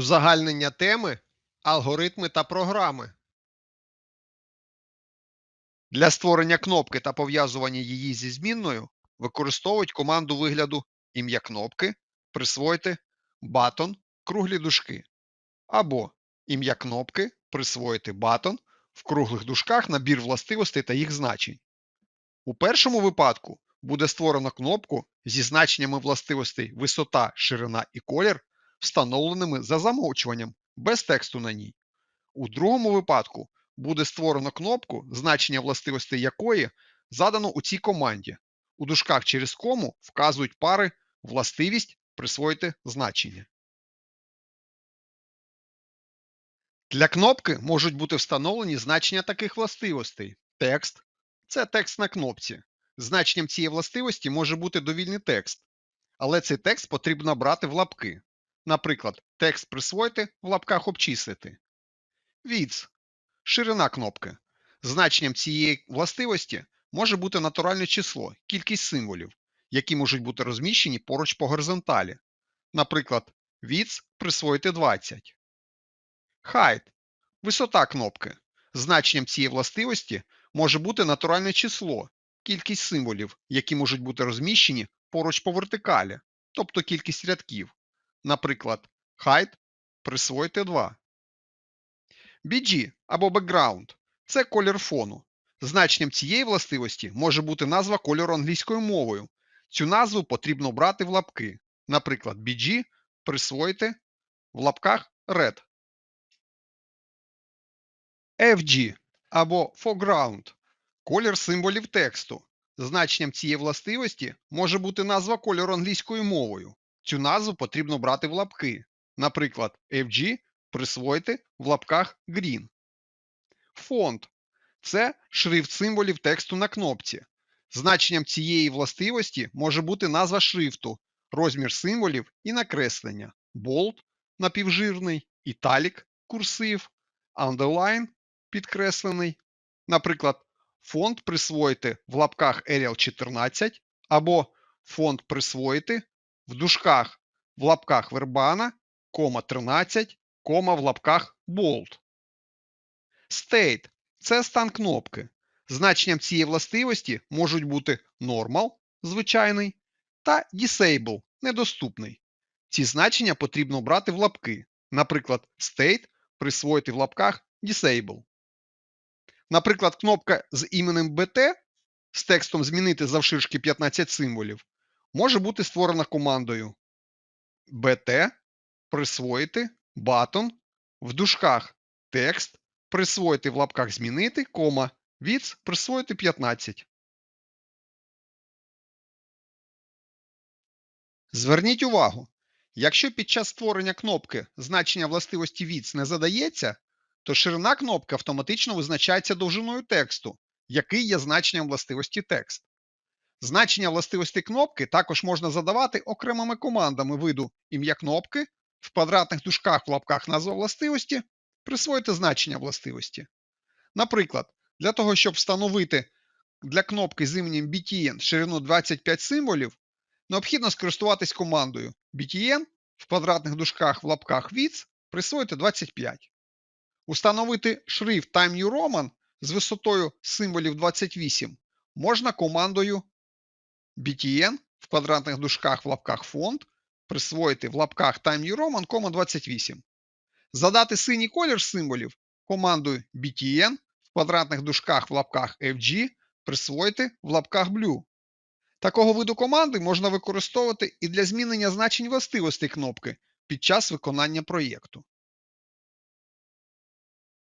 Узагальнення теми, алгоритми та програми. Для створення кнопки та пов'язування її зі змінною використовують команду вигляду ім'я кнопки, присвоїти батон, круглі дужки, або ім'я кнопки, присвоїти батон, в круглих дужках набір властивостей та їх значень. У першому випадку буде створено кнопку зі значеннями властивостей висота, ширина і колір, встановленими за замовчуванням, без тексту на ній. У другому випадку буде створено кнопку, значення властивостей якої задано у цій команді. У дужках через кому вказують пари властивість присвоїти значення. Для кнопки можуть бути встановлені значення таких властивостей. Текст це текст на кнопці. Значенням цієї властивості може бути довільний текст, але цей текст потрібно брати в лапки. Наприклад, текст присвоїти в лапках обчислити. Width – ширина кнопки. Значенням цієї властивості може бути натуральне число, кількість символів, які можуть бути розміщені поруч по горизонталі. Наприклад, width присвоїти 20. Height – висота кнопки. Значенням цієї властивості може бути натуральне число, кількість символів, які можуть бути розміщені поруч по вертикалі, тобто кількість рядків. Наприклад, height присвоїти 2. BG або background – це колір фону. Значенням цієї властивості може бути назва кольору англійською мовою. Цю назву потрібно брати в лапки. Наприклад, BG присвоїти в лапках red. FG або foreground – колір символів тексту. Значенням цієї властивості може бути назва кольору англійською мовою. Цю назву потрібно брати в лапки. Наприклад, FG присвоїти в лапках green. Фонд це шрифт символів тексту на кнопці. Значенням цієї властивості може бути назва шрифту, розмір символів і накреслення. Bold напівжирний, Italic курсив, Underline підкреслений. Наприклад, фонд присвоїти в лапках Arial 14 або фонд присвоїти в дужках в лапках Verbana, кома 13, кома в лапках Bold. State це стан кнопки. Значенням цієї властивості можуть бути Normal звичайний та Disable недоступний. Ці значення потрібно брати в лапки. Наприклад, State присвоїти в лапках Disable. Наприклад, кнопка з іменем BT з текстом змінити завширшки 15 символів може бути створена командою BT присвоїти button в дужках текст присвоїти в лапках змінити, кома, width присвоїти 15. Зверніть увагу, якщо під час створення кнопки значення властивості width не задається, то ширина кнопки автоматично визначається довжиною тексту, який є значенням властивості текст. Значення властивості кнопки також можна задавати окремими командами виду ім'я кнопки, в квадратних дужках в лапках назва властивості, присвоїти значення властивості. Наприклад, для того, щоб встановити для кнопки з іменем BTN ширину 25 символів, необхідно скористуватись командою BTN в квадратних дужках в лапках width присвоїти 25. Установити шрифт Time New Roman з висотою символів 28 можна командою btn в квадратних дужках в лапках фонд присвоїти в лапках Time New Roman, 28. Задати синій колір символів командою btn в квадратних дужках в лапках FG присвоїти в лапках Blue. Такого виду команди можна використовувати і для змінення значень властивостей кнопки під час виконання проєкту.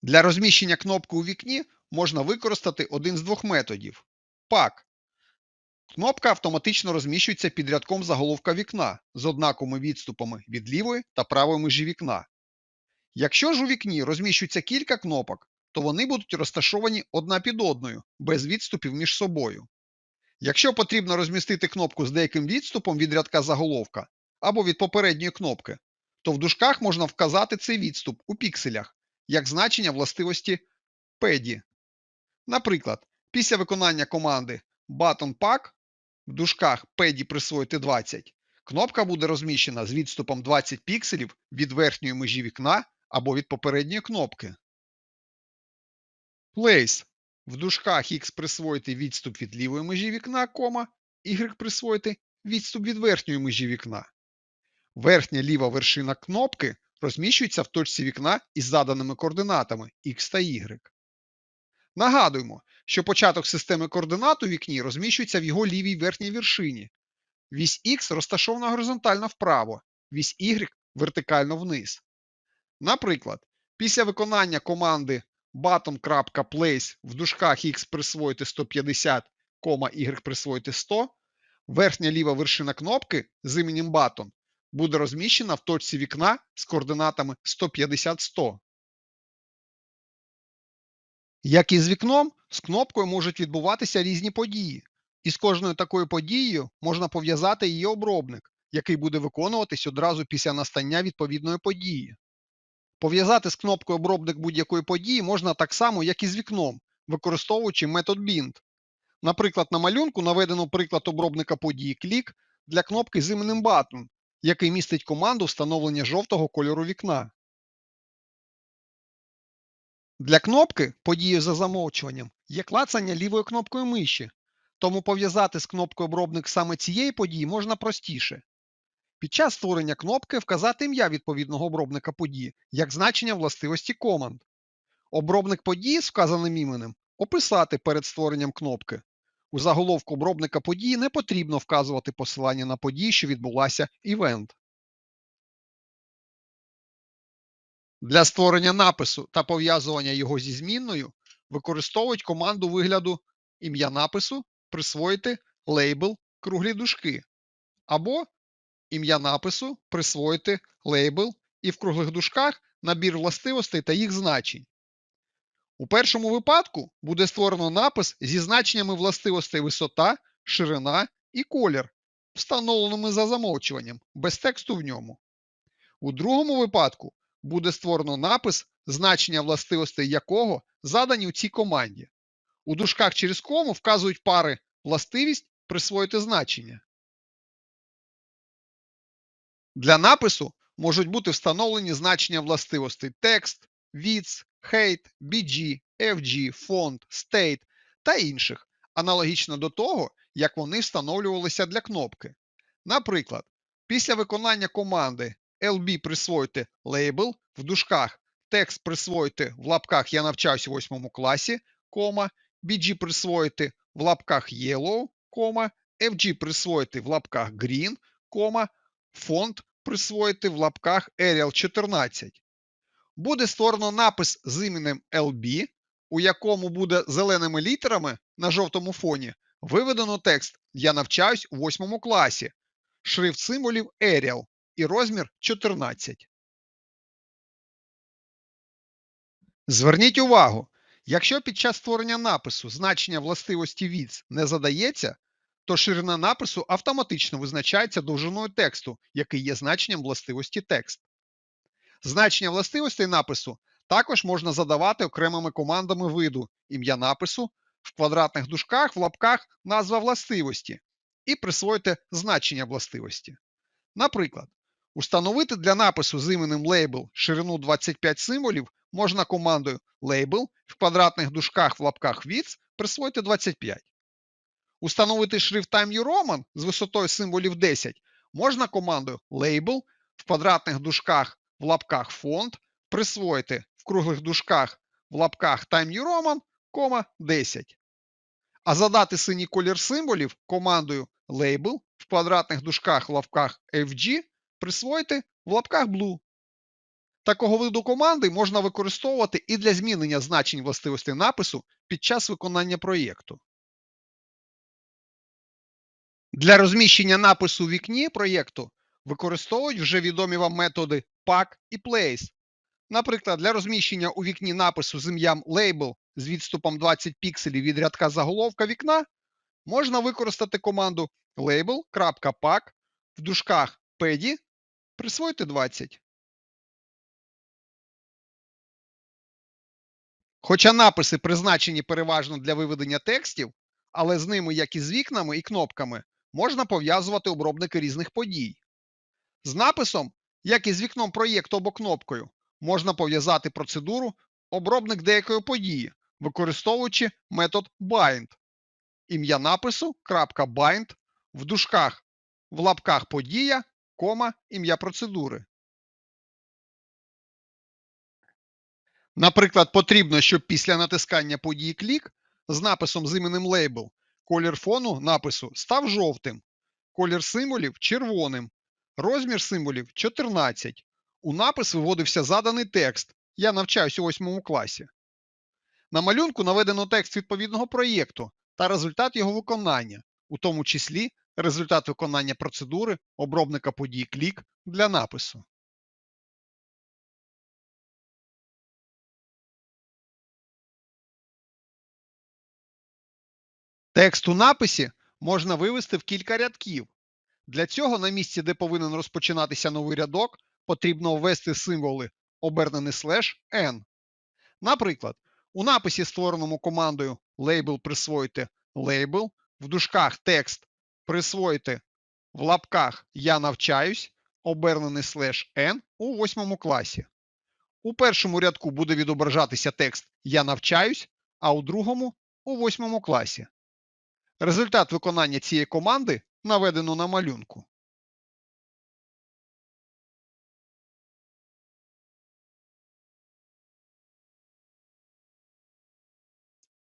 Для розміщення кнопки у вікні можна використати один з двох методів. Pack. Кнопка автоматично розміщується під рядком заголовка вікна з однаковими відступами від лівої та правої межі вікна. Якщо ж у вікні розміщується кілька кнопок, то вони будуть розташовані одна під одною, без відступів між собою. Якщо потрібно розмістити кнопку з деяким відступом від рядка заголовка або від попередньої кнопки, то в дужках можна вказати цей відступ у пікселях як значення властивості PEDI. Наприклад, після виконання команди button pack в дужках PEDI присвоїти 20, Кнопка буде розміщена з відступом 20 пікселів від верхньої межі вікна або від попередньої кнопки. Place. В дужках X присвоїти відступ від лівої межі вікна, кома, Y присвоїти відступ від верхньої межі вікна. Верхня ліва вершина кнопки розміщується в точці вікна із заданими координатами X та Y. Нагадуємо, що початок системи координат у вікні розміщується в його лівій верхній вершині. Вісь X розташована горизонтально вправо, вісь Y вертикально вниз. Наприклад, після виконання команди button.place в дужках X присвоїти 150, Y присвоїти 100, верхня ліва вершина кнопки з іменем button буде розміщена в точці вікна з координатами 150-100. Як і з вікном, з кнопкою можуть відбуватися різні події. І з кожною такою подією можна пов'язати її обробник, який буде виконуватись одразу після настання відповідної події. Пов'язати з кнопкою обробник будь-якої події можна так само, як і з вікном, використовуючи метод bind. Наприклад, на малюнку наведено приклад обробника події клік для кнопки з іменем button, який містить команду встановлення жовтого кольору вікна. Для кнопки події за замовчуванням є клацання лівою кнопкою миші, тому пов'язати з кнопкою обробник саме цієї події можна простіше. Під час створення кнопки вказати ім'я відповідного обробника події як значення властивості команд. Обробник події з вказаним іменем описати перед створенням кнопки. У заголовку обробника події не потрібно вказувати посилання на подію, що відбулася івент. Для створення напису та пов'язування його зі змінною використовують команду вигляду ім'я напису присвоїти лейбл круглі дужки або ім'я напису присвоїти лейбл і в круглих дужках набір властивостей та їх значень. У першому випадку буде створено напис зі значеннями властивостей висота, ширина і колір, встановленими за замовчуванням, без тексту в ньому. У другому випадку буде створено напис, значення властивостей якого задані у цій команді. У дужках через кому вказують пари властивість присвоїти значення. Для напису можуть бути встановлені значення властивостей текст, width, height, bg, fg, font, state та інших, аналогічно до того, як вони встановлювалися для кнопки. Наприклад, після виконання команди lb присвоїти label в дужках текст присвоїти в лапках Я навчаюсь у 8 класі, кома, bg присвоїти в лапках yellow, кома, fg присвоїти в лапках green, кома, фонд присвоїти в лапках Arial 14. Буде створено напис з іменем LB, у якому буде зеленими літерами на жовтому фоні виведено текст Я навчаюсь у 8 класі, шрифт символів Arial і розмір 14. Зверніть увагу, якщо під час створення напису значення властивості width не задається, то ширина напису автоматично визначається довжиною тексту, який є значенням властивості текст. Значення властивостей напису також можна задавати окремими командами виду ім'я напису, в квадратних дужках в лапках назва властивості і присвоїти значення властивості. Наприклад, установити для напису з іменем Label ширину 25 символів можна командою Label в квадратних дужках в лапках width присвоїти 25. Установити шрифт Time Roman з висотою символів 10 можна командою Label в квадратних дужках в лапках фонд присвоїти в круглих дужках в лапках Time Roman, кома 10. А задати синій колір символів командою Label в квадратних дужках в лапках FG присвоїти в лапках Blue. Такого виду команди можна використовувати і для змінення значень властивостей напису під час виконання проєкту. Для розміщення напису у вікні проєкту використовують вже відомі вам методи pack і place. Наприклад, для розміщення у вікні напису з ім'ям Label з відступом 20 пікселів від рядка заголовка вікна можна використати команду label.pack в дужках pedi присвоїти 20. Хоча написи призначені переважно для виведення текстів, але з ними, як і з вікнами і кнопками, можна пов'язувати обробники різних подій. З написом, як і з вікном проєкту або кнопкою, можна пов'язати процедуру обробник деякої події, використовуючи метод bind. Ім'я напису .bind в дужках в лапках подія, кома, ім'я процедури. Наприклад, потрібно, щоб після натискання події клік з написом з іменем лейбл колір фону напису став жовтим, колір символів червоним, розмір символів 14. У напис виводився заданий текст. Я навчаюся у 8 класі. На малюнку наведено текст відповідного проєкту та результат його виконання, у тому числі результат виконання процедури обробника подій клік для напису. Текст у написі можна вивести в кілька рядків. Для цього на місці, де повинен розпочинатися новий рядок, потрібно ввести символи обернений слеш n. Наприклад, у написі, створеному командою label присвоїти label, в дужках текст присвоїти в лапках Я навчаюсь, обернений слеш n у восьмому класі. У першому рядку буде відображатися текст Я навчаюсь, а у другому у восьмому класі. Результат виконання цієї команди наведено на малюнку.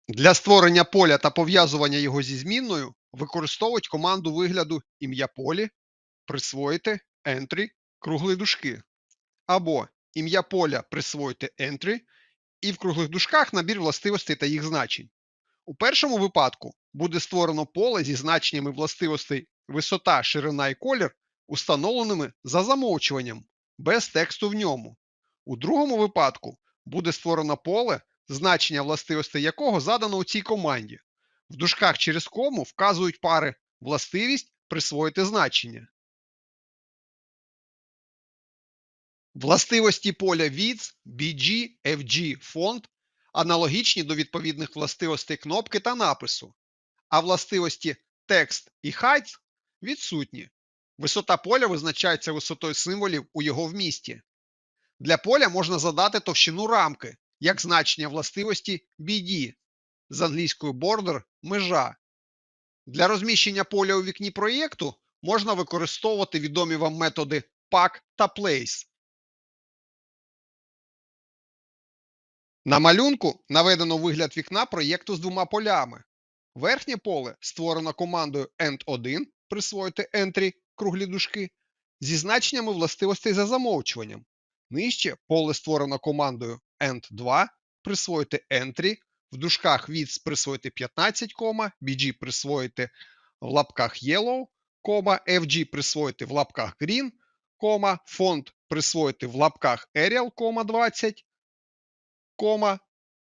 Для створення поля та пов'язування його зі змінною використовують команду вигляду ім'я полі, присвоїти entry, круглі дужки. Або ім'я поля присвоїти entry і в круглих дужках набір властивостей та їх значень. У першому випадку буде створено поле зі значеннями властивостей висота, ширина і колір, установленими за замовчуванням, без тексту в ньому. У другому випадку буде створено поле, значення властивостей якого задано у цій команді. В дужках через кому вказують пари властивість присвоїти значення. Властивості поля width, BG, FG, фонд аналогічні до відповідних властивостей кнопки та напису, а властивості текст і height відсутні. Висота поля визначається висотою символів у його вмісті. Для поля можна задати товщину рамки, як значення властивості BD з англійською border межа. Для розміщення поля у вікні проєкту можна використовувати відомі вам методи pack та place. На малюнку наведено вигляд вікна проєкту з двома полями. Верхнє поле створено командою end1 присвоїти entry круглі дужки зі значеннями властивостей за замовчуванням. Нижче поле створено командою end2 присвоїти entry, в дужках width присвоїти 15, BG присвоїти в лапках yellow, FG присвоїти в лапках green, фонд присвоїти в лапках Arial, 20,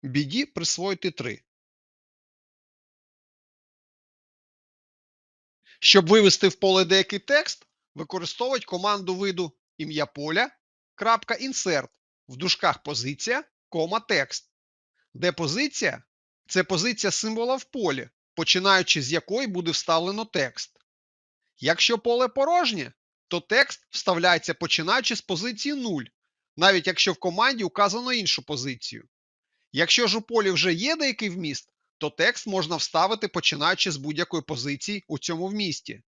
BD присвоїти 3. Щоб вивести в поле деякий текст, використовують команду виду ім'я поля, крапка insert в дужках позиція, текст. Де позиція це позиція символа в полі, починаючи з якої буде вставлено текст. Якщо поле порожнє, то текст вставляється починаючи з позиції 0, навіть якщо в команді указано іншу позицію. Якщо ж у полі вже є деякий вміст, то текст можна вставити починаючи з будь-якої позиції у цьому вмісті.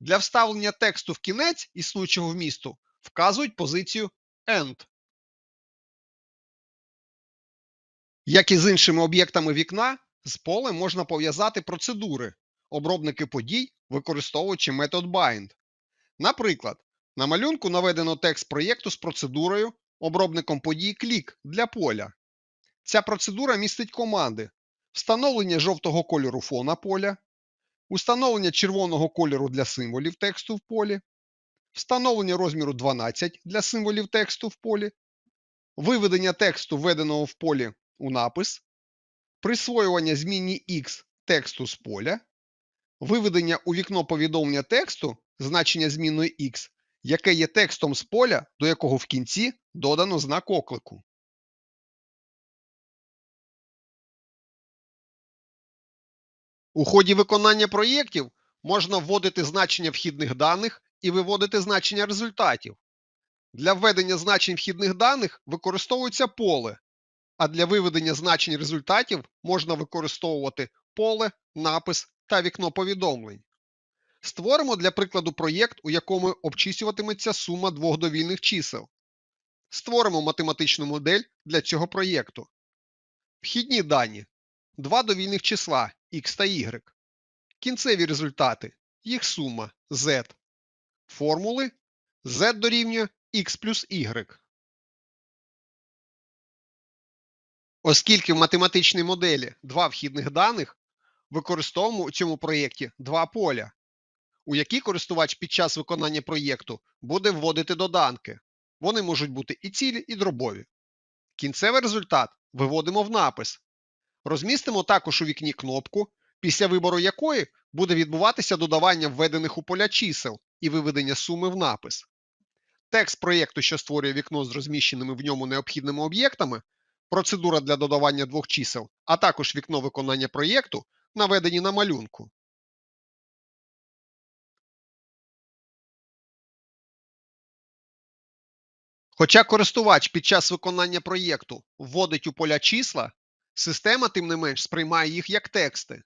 Для вставлення тексту в кінець існуючого вмісту вказують позицію End. Як і з іншими об'єктами вікна, з полем можна пов'язати процедури, обробники подій, використовуючи метод bind. Наприклад, на малюнку наведено текст проєкту з процедурою, обробником подій клік для поля. Ця процедура містить команди встановлення жовтого кольору фона поля, установлення червоного кольору для символів тексту в полі, встановлення розміру 12 для символів тексту в полі, виведення тексту, введеного в полі у напис, присвоювання змінні X тексту з поля, виведення у вікно повідомлення тексту значення змінної X, яке є текстом з поля, до якого в кінці додано знак оклику. У ході виконання проєктів можна вводити значення вхідних даних і виводити значення результатів. Для введення значень вхідних даних використовується поле, а для виведення значень результатів можна використовувати поле, напис та вікно повідомлень. Створимо для прикладу проєкт, у якому обчислюватиметься сума двох довільних чисел. Створимо математичну модель для цього проєкту. Вхідні дані. Два довільних числа x та y. Кінцеві результати. Їх сума z. Формули z дорівнює x плюс y. Оскільки в математичній моделі два вхідних даних, використовуємо у цьому проєкті два поля, у які користувач під час виконання проєкту буде вводити доданки. Вони можуть бути і цілі, і дробові. Кінцевий результат виводимо в напис. Розмістимо також у вікні кнопку, після вибору якої буде відбуватися додавання введених у поля чисел і виведення суми в напис. Текст проєкту, що створює вікно з розміщеними в ньому необхідними об'єктами, процедура для додавання двох чисел, а також вікно виконання проєкту, наведені на малюнку. Хоча користувач під час виконання проєкту вводить у поля числа, система, тим не менш, сприймає їх як тексти.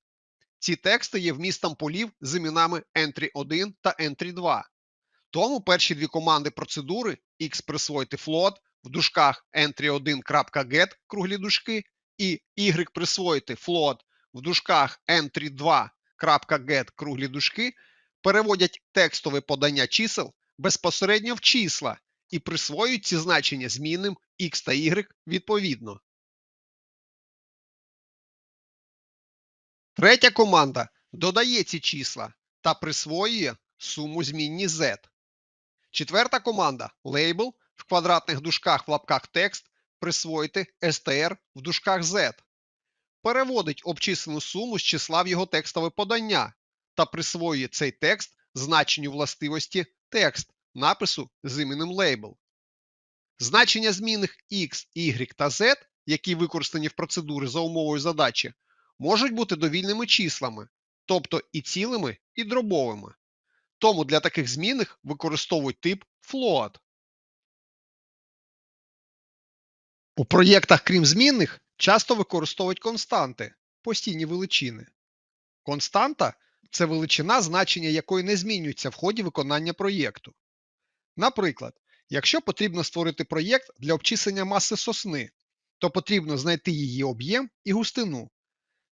Ці тексти є вмістом полів з іменами entry1 та entry2. Тому перші дві команди процедури x присвоїти float в дужках entry1.get круглі дужки і y присвоїти float в дужках entry2.get круглі дужки переводять текстове подання чисел безпосередньо в числа і присвоюють ці значення змінним x та y відповідно. Третя команда додає ці числа та присвоює суму змінні z. Четверта команда label в квадратних дужках в лапках текст присвоїти str в дужках z. Переводить обчислену суму з числа в його текстове подання та присвоює цей текст значенню властивості текст напису з іменем label. Значення змінних x, y та z, які використані в процедурі за умовою задачі, можуть бути довільними числами, тобто і цілими, і дробовими. Тому для таких змінних використовують тип float. У проєктах, крім змінних, часто використовують константи постійні величини. Константа це величина, значення якої не змінюється в ході виконання проєкту. Наприклад, якщо потрібно створити проєкт для обчислення маси сосни, то потрібно знайти її об'єм і густину.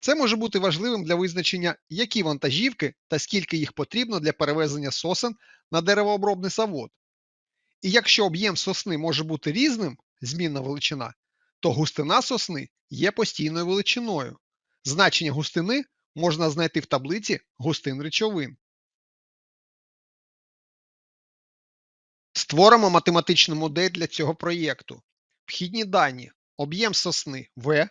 Це може бути важливим для визначення, які вантажівки та скільки їх потрібно для перевезення сосен на деревообробний завод. І якщо об'єм сосни може бути різним, змінна величина, то густина сосни є постійною величиною. Значення густини можна знайти в таблиці густин речовин. Створимо математичну модель для цього проєкту. Вхідні дані об'єм сосни В,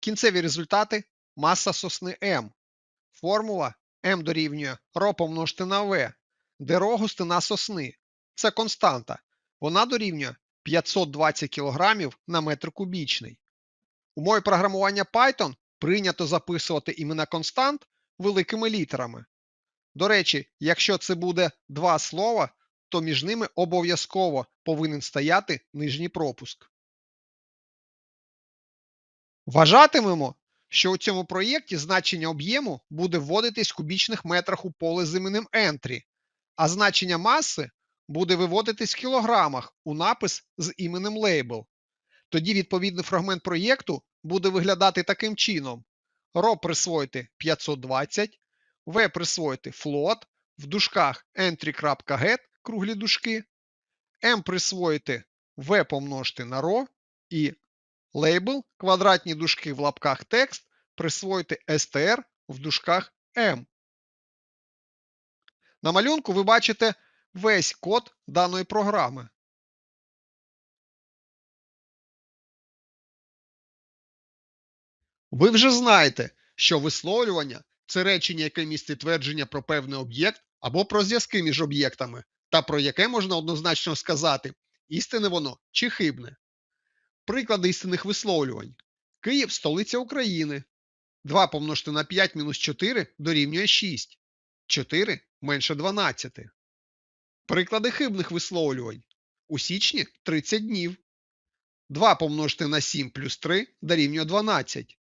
кінцеві результати маса сосни М. Формула М дорівнює ро помножити на В, де ро густина сосни. Це константа. Вона дорівнює 520 кг на метр кубічний. У мові програмування Python прийнято записувати імена констант великими літерами. До речі, якщо це буде два слова, то між ними обов'язково повинен стояти нижній пропуск. Вважатимемо, що у цьому проєкті значення об'єму буде вводитись в кубічних метрах у поле з іменем entry, а значення маси буде виводитись в кілограмах у напис з іменем label. Тоді відповідний фрагмент проєкту буде виглядати таким чином: ро присвоїти 520, v присвоїти float в дужках entry.get круглі дужки, m присвоїти v помножити на ро і лейбл квадратні дужки в лапках текст присвоїти str в дужках m. На малюнку ви бачите весь код даної програми. Ви вже знаєте, що висловлювання це речення, яке містить твердження про певний об'єкт або про зв'язки між об'єктами, та про яке можна однозначно сказати, істинне воно чи хибне. Приклади істинних висловлювань. Київ столиця України. 2 помножити на 5 мінус 4 дорівнює 6. 4 менше 12. Приклади хибних висловлювань. У січні 30 днів. 2 помножити на 7 плюс 3 дорівнює 12.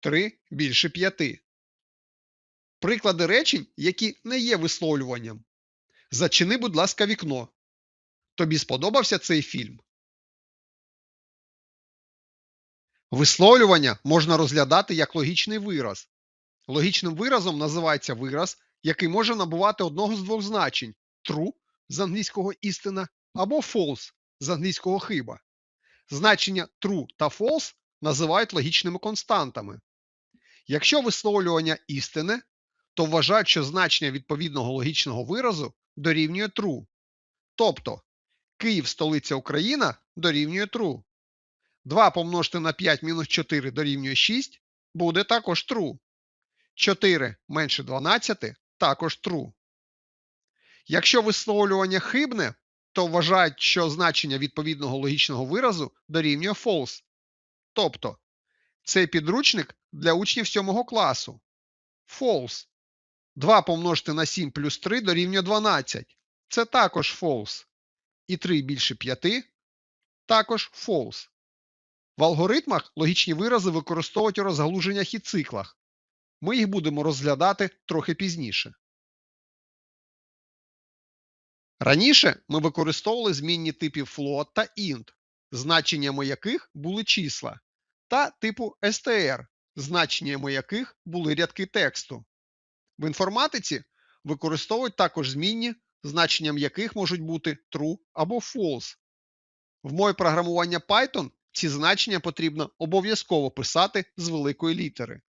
3 більше 5. Приклади речень, які не є висловлюванням. Зачини, будь ласка, вікно. Тобі сподобався цей фільм? Висловлювання можна розглядати як логічний вираз. Логічним виразом називається вираз, який може набувати одного з двох значень true з англійського істина або false з англійського хиба. Значення true та false називають логічними константами. Якщо висловлювання істине, то вважають, що значення відповідного логічного виразу дорівнює true. Тобто Київ столиця Україна дорівнює true. 2 помножити на 5 мінус 4 дорівнює 6 буде також true. 4 менше 12 також true. Якщо висловлювання хибне, то вважають, що значення відповідного логічного виразу дорівнює false. Тобто цей підручник для учнів 7 класу. False. 2 помножити на 7 плюс 3 дорівнює 12. Це також false. І 3 більше 5 також false. В алгоритмах логічні вирази використовують у розгалуженнях і циклах. Ми їх будемо розглядати трохи пізніше. Раніше ми використовували змінні типів float та int, значеннями яких були числа, та типу str, значеннями яких були рядки тексту. В інформатиці використовують також змінні, значенням яких можуть бути true або false. В мові програмування Python ці значення потрібно обов'язково писати з великої літери.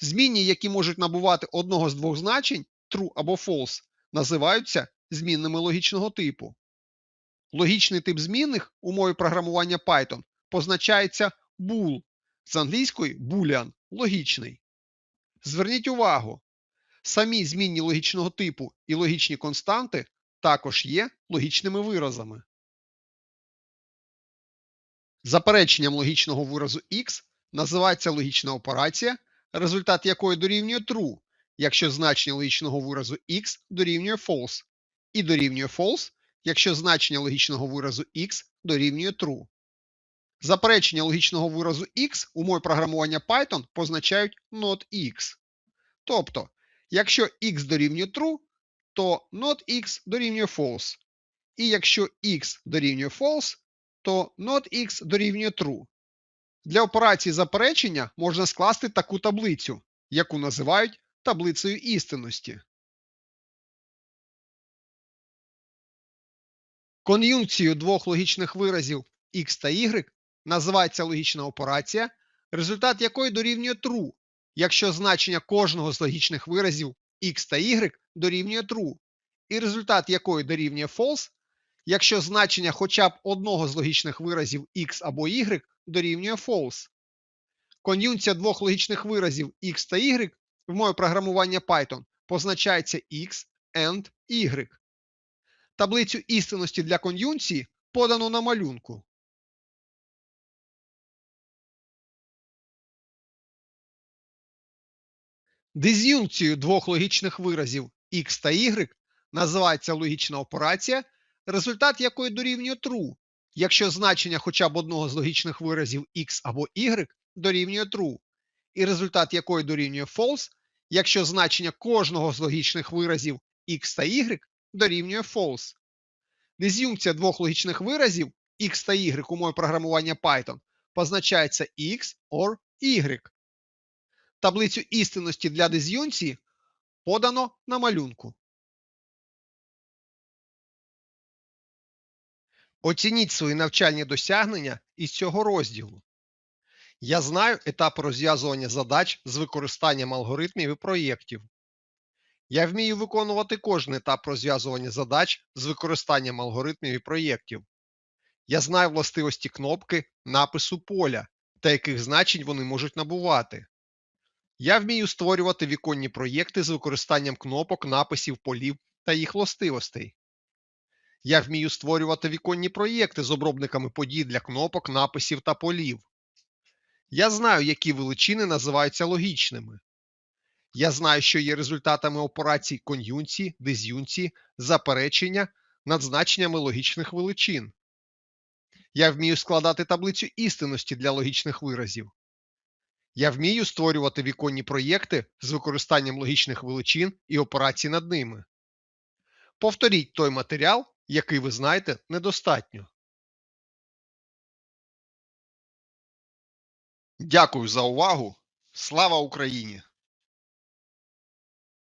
Змінні, які можуть набувати одного з двох значень true або false, називаються змінними логічного типу. Логічний тип змінних у мові програмування Python позначається bool з англійської boolean – логічний. Зверніть увагу, самі змінні логічного типу і логічні константи також є логічними виразами. Запереченням логічного виразу x називається логічна операція, результат якої дорівнює true, якщо значення логічного виразу x дорівнює false, і дорівнює false, якщо значення логічного виразу x дорівнює true. Заперечення логічного виразу x у мові програмування Python позначають not x. Тобто, якщо x дорівнює true, то not x дорівнює false. І якщо x дорівнює false, то not x дорівнює true. Для операції заперечення можна скласти таку таблицю, яку називають таблицею істинності. Кон'юнкцією двох логічних виразів x та y називається логічна операція, результат якої дорівнює true, якщо значення кожного з логічних виразів x та y дорівнює true, і результат якої дорівнює false, якщо значення хоча б одного з логічних виразів x або y дорівнює false. Кон'юнкція двох логічних виразів x та y в мові програмування Python позначається x and y. Таблицю істинності для кон'юнкції подано на малюнку. Диз'юнкцією двох логічних виразів x та y називається логічна операція, результат якої дорівнює true, якщо значення хоча б одного з логічних виразів x або y дорівнює true, і результат якої дорівнює false, якщо значення кожного з логічних виразів x та y дорівнює false. Диз'юнкція двох логічних виразів x та y у мові програмування Python позначається x or y. Таблицю істинності для диз'юнкції подано на малюнку. Оцініть свої навчальні досягнення із цього розділу. Я знаю етап розв'язування задач з використанням алгоритмів і проєктів. Я вмію виконувати кожен етап розв'язування задач з використанням алгоритмів і проєктів. Я знаю властивості кнопки напису поля та яких значень вони можуть набувати. Я вмію створювати віконні проєкти з використанням кнопок, написів, полів та їх властивостей. Я вмію створювати віконні проєкти з обробниками подій для кнопок, написів та полів. Я знаю, які величини називаються логічними. Я знаю, що є результатами операцій кон'юнції, диз'юнції, заперечення над значеннями логічних величин. Я вмію складати таблицю істинності для логічних виразів. Я вмію створювати віконні проєкти з використанням логічних величин і операцій над ними. Повторіть той матеріал, який ви знаєте недостатньо. Дякую за увагу. Слава Україні!